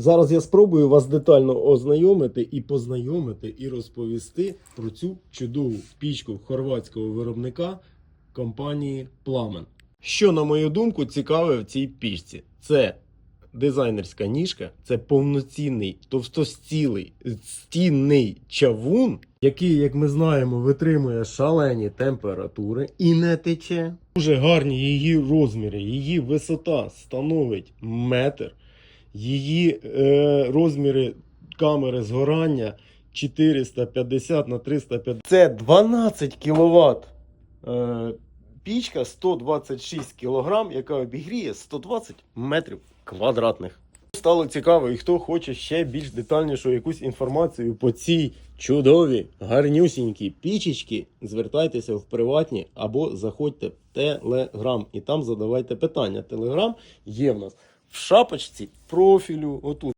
Зараз я спробую вас детально ознайомити і познайомити і розповісти про цю чудову пічку хорватського виробника компанії Пламен. Що, на мою думку, цікаве в цій пічці? Це дизайнерська ніжка, це повноцінний товстостілий стінний чавун, який, як ми знаємо, витримує шалені температури і не тече. Дуже гарні її розміри, її висота становить метр, її е, розміри камери згорання 450 на 350. Це 12 кВт. Е, пічка 126 кг, яка обігріє 120 метрів квадратних. Стало цікаво, і хто хоче ще більш детальнішу якусь інформацію по цій чудовій, гарнюсінькій пічечці, звертайтеся в приватні або заходьте в Телеграм і там задавайте питання. Телеграм є в нас в шапочці профілю. Отут.